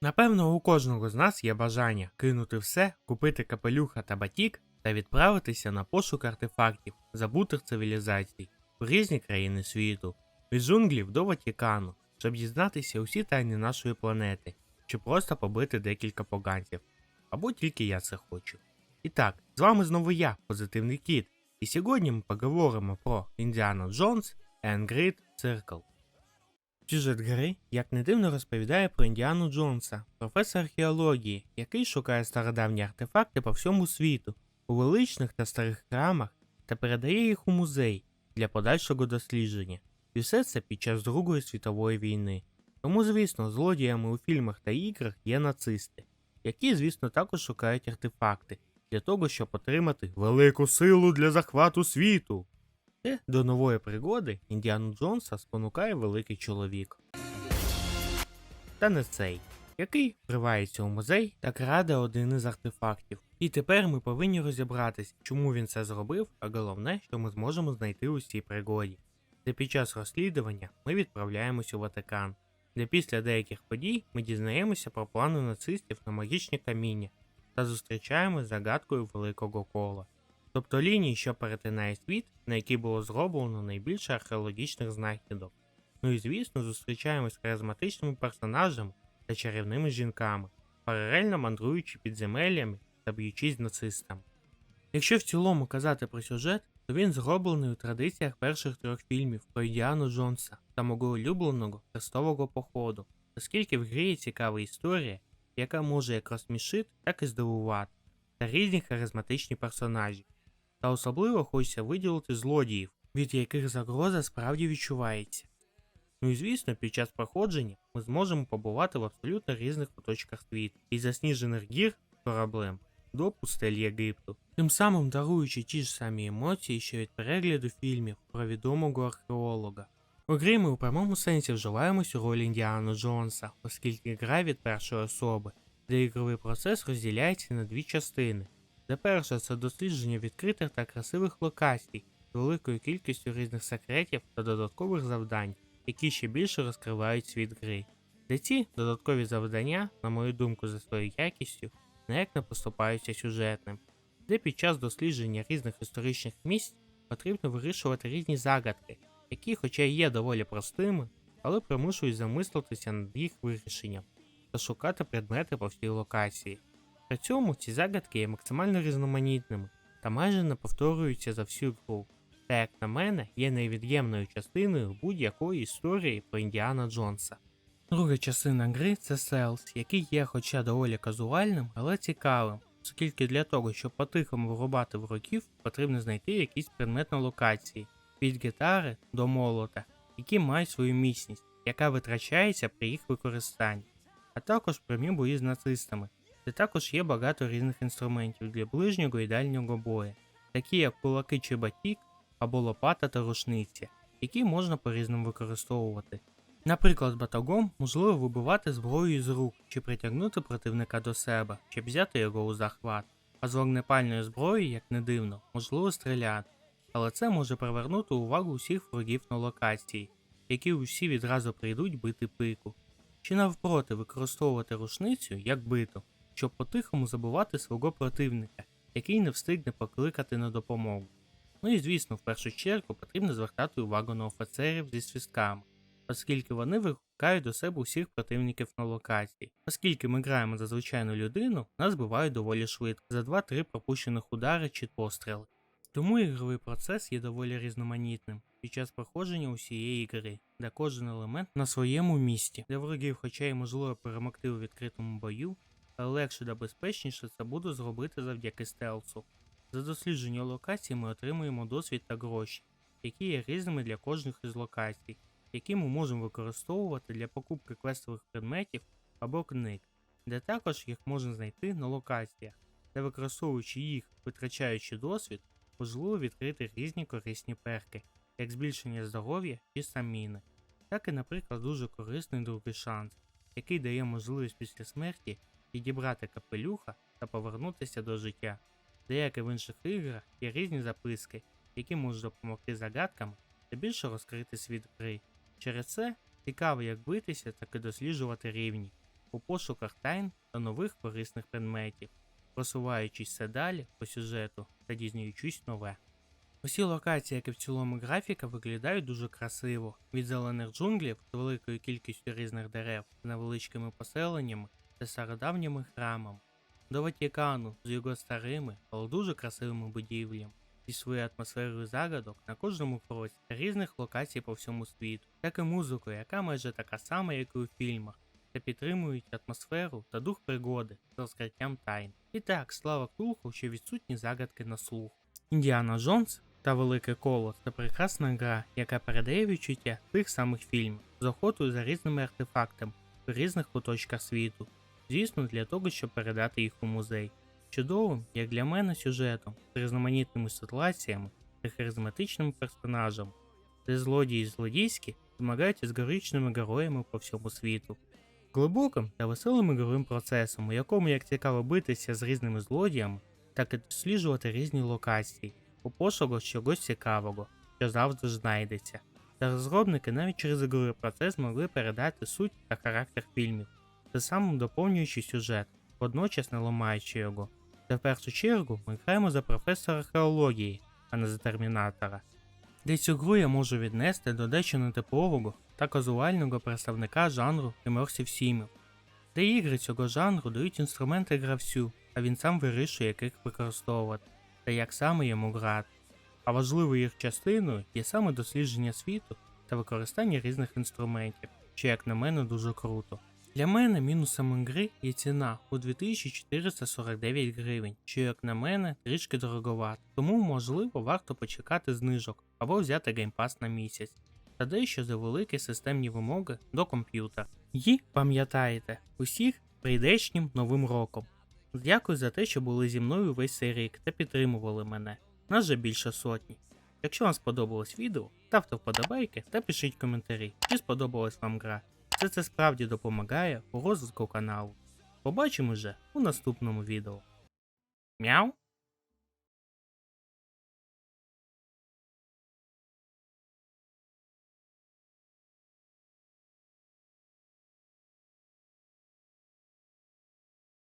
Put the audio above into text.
Напевно, у кожного з нас є бажання кинути все, купити капелюха та батік та відправитися на пошук артефактів забутих цивілізацій у різні країни світу, від джунглів до Ватікану, щоб дізнатися усі тайни нашої планети, чи просто побити декілька поганців. Або тільки я це хочу. І з вами знову я, Позитивний Кіт, і сьогодні ми поговоримо про Індіану Джонс Great Circle. Сюжет гри, як не дивно, розповідає про Індіану Джонса, професора археології, який шукає стародавні артефакти по всьому світу, у величних та старих храмах та передає їх у музей для подальшого дослідження. І все це під час Другої світової війни. Тому, звісно, злодіями у фільмах та іграх є нацисти, які, звісно, також шукають артефакти для того, щоб отримати велику силу для захвату світу. Те до нової пригоди Індіану Джонса спонукає великий чоловік. Та не цей, який вривається у музей та краде один із артефактів. І тепер ми повинні розібратись, чому він це зробив, а головне, що ми зможемо знайти у цій пригоді. Де під час розслідування ми відправляємось у Ватикан, де після деяких подій ми дізнаємося про плани нацистів на магічні каміння та зустрічаємось з загадкою великого кола тобто лінії, що перетинає світ, на якій було зроблено найбільше археологічних знахідок. Ну і звісно, зустрічаємось з харизматичними персонажами та чарівними жінками, паралельно мандруючи підземеллями та б'ючись з нацистами. Якщо в цілому казати про сюжет, то він зроблений у традиціях перших трьох фільмів про Індіану Джонса та мого улюбленого хрестового походу, оскільки в грі є цікава історія, яка може як розсмішити, так і здивувати, та різні харизматичні персонажі. Та особливо хочеться виділити злодіїв, від яких загроза справді відчувається. Ну і звісно, під час проходження ми зможемо побувати в абсолютно різних куточках світу, від засніжених гір кораблем до пустель Єгипту, тим самим даруючи ті ж самі емоції, що від перегляду фільмів про відомого археолога. У грі ми у прямому сенсі вживаємось у роль Індіану Джонса, оскільки гра від першої особи, де ігровий процес розділяється на дві частини. Де перше це дослідження відкритих та красивих локацій з великою кількістю різних секретів та додаткових завдань, які ще більше розкривають світ гри. Де ці додаткові завдання, на мою думку, за своєю якістю, ніяк не поступаються сюжетним, де під час дослідження різних історичних місць потрібно вирішувати різні загадки, які, хоча й є доволі простими, але примушують замислитися над їх вирішенням та шукати предмети по всій локації. При цьому ці загадки є максимально різноманітними та майже не повторюються за всю гру, та, як на мене, є невід'ємною частиною будь-якої історії про Індіана Джонса. Друга частина гри це селс, який є хоча доволі казуальним, але цікавим, оскільки для того, щоб по-тихому вирубати ворогів, потрібно знайти якийсь предмет на локації, від гітари до молота, які мають свою міцність, яка витрачається при їх використанні, а також прямі бої з нацистами де також є багато різних інструментів для ближнього і дальнього бою, такі як кулаки чи батік або лопата та рушниця, які можна по-різному використовувати. Наприклад, батагом можливо вибивати зброю з рук чи притягнути противника до себе, щоб взяти його у захват, а з вогнепальною зброєю, як не дивно, можливо стріляти, але це може привернути увагу усіх ворогів на локації, які усі відразу прийдуть бити пику, чи навпроти використовувати рушницю як биту щоб по-тихому забувати свого противника, який не встигне покликати на допомогу. Ну і звісно, в першу чергу потрібно звертати увагу на офіцерів зі свістками, оскільки вони викликають до себе усіх противників на локації. Оскільки ми граємо за звичайну людину, нас бувають доволі швидко, за 2-3 пропущених удари чи постріли. Тому ігровий процес є доволі різноманітним під час проходження усієї гри, де кожен елемент на своєму місці, де ворогів, хоча й можливо перемогти у відкритому бою, легше та безпечніше це буде зробити завдяки стелсу. За дослідження локацій ми отримуємо досвід та гроші, які є різними для кожних із локацій, які ми можемо використовувати для покупки квестових предметів або книг, де також їх можна знайти на локаціях, де використовуючи їх, витрачаючи досвід, можливо відкрити різні корисні перки, як збільшення здоров'я чи саміни, так і, наприклад, дуже корисний другий шанс, який дає можливість після смерті підібрати капелюха та повернутися до життя. Деякі в інших іграх є різні записки, які можуть допомогти загадкам та більше розкрити світ гри. Через це цікаво як битися, так і досліджувати рівні. у пошуках тайн та нових корисних предметів, просуваючись все далі по сюжету та дізнаючись нове. Усі локації, як і в цілому графіка, виглядають дуже красиво, від зелених джунглів з великою кількістю різних дерев з невеличкими поселеннями та стародавніми храмами, до Ватікану з його старими, але дуже красивими будівлями, зі своєю атмосферою загадок на кожному кроці різних локацій по всьому світу, так і музикою, яка майже така сама, як і у фільмах, та підтримують атмосферу та дух пригоди з розкриттям тайн. І так, слава Ктулху, що відсутні загадки на слух. Індіана Джонс та Велике коло це прекрасна гра, яка передає відчуття тих самих фільмів з охотою за різними артефактами в різних куточках світу. Звісно, для того, щоб передати їх у музей. Чудовим, як для мене, сюжетом з різноманітними ситуаціями та харизматичними персонажами, де злодії злодійські змагаються з героїчними героями по всьому світу. Глибоким та веселим ігровим процесом, у якому як цікаво битися з різними злодіями, так і досліджувати різні локації у пошуку чогось цікавого, що завжди знайдеться. Та розробники навіть через ігровий процес могли передати суть та характер фільмів, тим самим доповнюючи сюжет, водночас не ламаючи його. Та в першу чергу ми граємо за професора археології, а не за термінатора. Де цю гру я можу віднести до дещо нетипового та казуального представника жанру Immersive Sim, де ігри цього жанру дають інструменти гравцю, а він сам вирішує, як їх використовувати та як саме йому грати. А важливою їх частиною є саме дослідження світу та використання різних інструментів, що, як на мене, дуже круто. Для мене мінусом гри є ціна у 2449 гривень, що, як на мене, трішки дороговато, тому можливо варто почекати знижок або взяти геймпас на місяць, та дещо за великі системні вимоги до комп'ютера. І пам'ятайте, усіх прийдешнім новим роком. Дякую за те, що були зі мною весь цей рік та підтримували мене. Нас же більше сотні. Якщо вам сподобалось відео, ставте вподобайки та пишіть коментарі, чи сподобалась вам гра. Все це справді допомагає у розвитку каналу. Побачимо вже у наступному відео. Мяу!